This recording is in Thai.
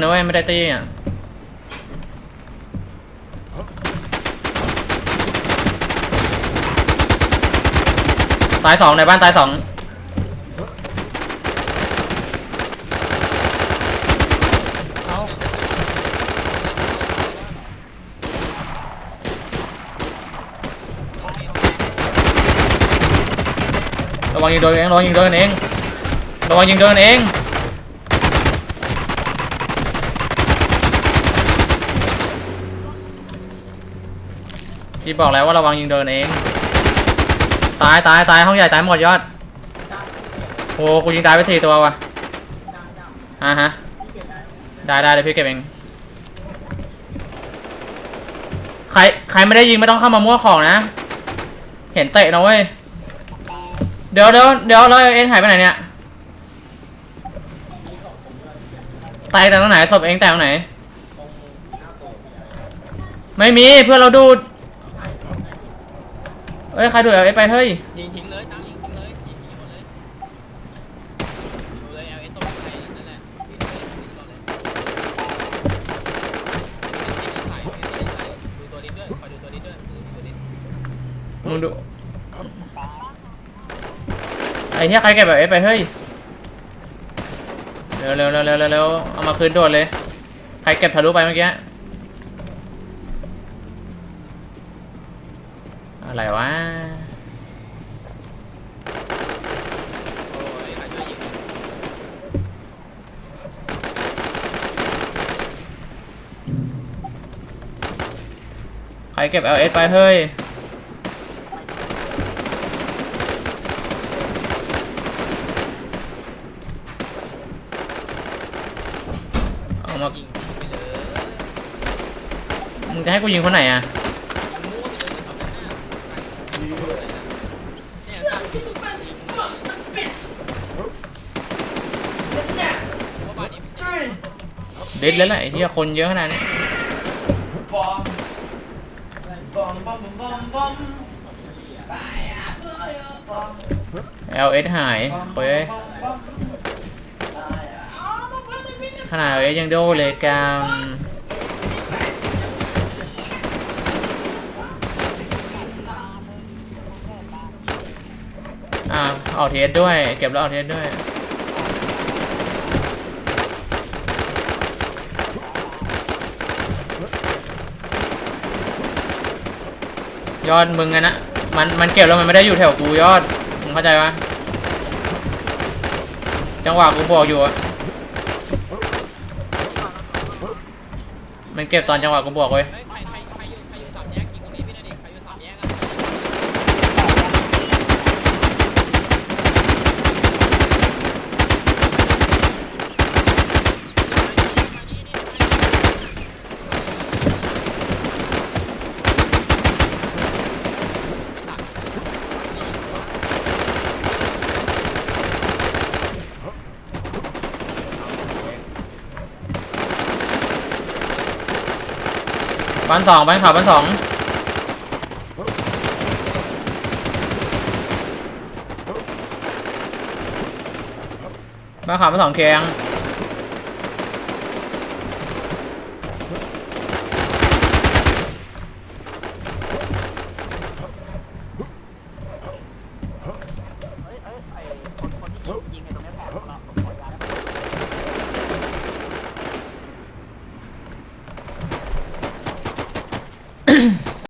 นะเว้ยไม่ได้ตีอะตายสองในบ้านตายสองระวังยิงโดนเองระวังยิงโดนกันเองระวังยิงโดนกันเอง พี่บอกแล้วว่าระวังยิงโดนเอง ตายตายตายห้องใหญ่ตายหมดยอดโอ้กูยิงตายไปสี่ตัวว่ะอ่าฮะ ได้ได้เดี๋ยวพี่เก็บเอง ใครใครไม่ได้ยิงไม่ต้องเข้ามามั่วของนะ เห็นเตะนะเว้ย เดี๋ยวเดี๋ยวเดี๋ยวแล้วเองหายไปไหนเนี่ยตายแต่ตรงไหนศพเองแต่ตรงไหน ไม่มีเพื่อนเราดูด เอ้ยใครดูดเอลเอไปเฮ้ยยิงทิ้งเลยตามยิงทิ้งเลยยิงทิ้งหมดเลยดูเลยเอาไอ้ตัวใครนั่นแหละยิงเลยยิงก่อนเลยยิงใส่ยิงใส่ดูตัวนี้ด้วยคอยดูตัวนี้ด้วยดูตัวนี้มึงดูไอ้เหี้ยใครเก็บเอลเอไปเฮ้ยเร็วเร็วเร็วเร็วเร็วเร็วเอามาคืนโดดเลยใครเก็บทะลุไปเมื่อกี้ อะไรวะโอ้ยใครช่วยยิงใครเก็บ LS ไปเฮ้ย เอามายิงไปเลยมึงจะให้กูยิงคนไหนอะ ยิงมั่วไปเลยทำหน้า เนี่ยตามยิงยิงว่าบ้านนี้เด็ดแล้วแหละไอ้เหี้ยคนเยอะขนาดนี้ LS หายเฮ้ยขนาด LS ยังโดนเลยกาม อ่าเอาเทสด้วย เก็บแล้วเอาเทสด้วย ยอดมึงอะนะ มันมันเก็บแล้วมันไม่ได้อยู่แถวกูยอด มึงเข้าใจปะจังหวะกูบอกอยู่อะมันเก็บตอนจังหวะกูบอกเว้ย เฮ้ยใครใครใครอยู่ใครอยู่สามแยกยิงตรงนี้พี่หน่อยดิใครอยู่สามแยกอะ บ้านสองบ้านขาวบ้านสองบ้านขาวบ้านสองแข็ง